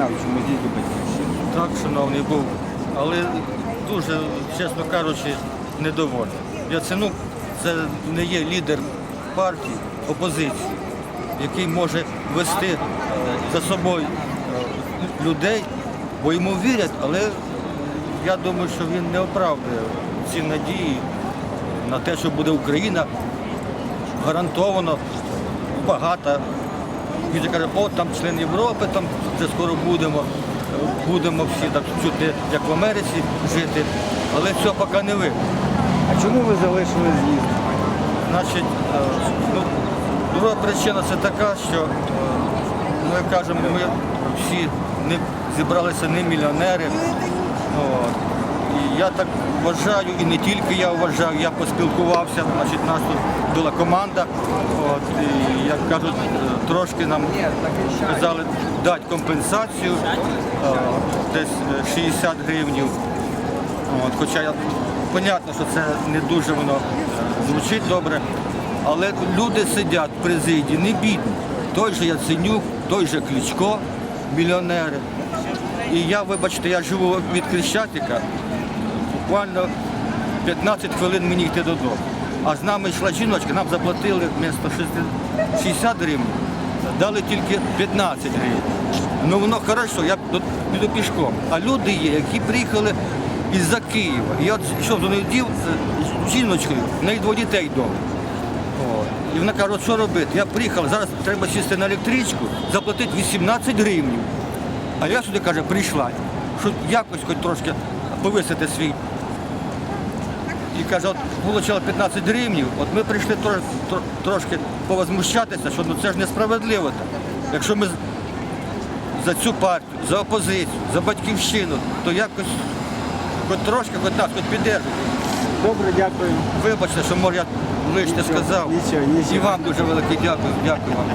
виконавчому з'їзді батьківщини. Так, шановний був, але дуже, чесно кажучи, недовольний. Яценюк це не є лідер партії, опозиції, який може вести за собою е, людей, бо йому вірять, але я думаю, що він не оправдує ці надії на те, що буде Україна гарантовано багата. Він же каже, о, там член Європи, там вже скоро будемо, будемо всі так чути, як в Америці жити. Але цього поки не ви. А чому ви залишили з'їзд? Значить, е, ну, друга причина це така, що е, ну, кажемо, ми всі не зібралися не мільйонери. От. Я так вважаю, і не тільки я вважаю, я поспілкувався, значить, нас тут була команда. От, і, як кажуть, е, трошки нам сказали дати компенсацію, е, десь е, 60 гривнів. От, хоча я, понятно, що це не дуже воно звучить добре, але люди сидять в президії не бідні. Той же Яценюк, той же Кличко, мільйонери. І я, вибачте, я живу від Крещатика, буквально 15 хвилин мені йти додому. А з нами йшла жіночка, нам заплатили вмісто 60 гривень, дали тільки 15 гривень. Ну воно хорошо, я піду пішком. А люди є, які приїхали із-за Києва. Я йшов до неї з жіночкою, в неї двоє дітей вдома. І вона каже, що робити? Я приїхав, зараз треба сісти на електричку, заплатити 18 гривень. А я сюди, каже, прийшла, щоб якось хоч трошки повисити свій. І каже, от отримала 15 гривень, от ми прийшли тро- тро- трошки повозмущатися, що ну це ж несправедливо так. Якщо ми за цю партію, за опозицію, за батьківщину, то якось хоч трошки, хоч нас, хоч піддержуйте. Добре, дякую. Вибачте, що може я лишнє сказав. нічого, нічого. І вам дуже велике дякую. Дякую вам.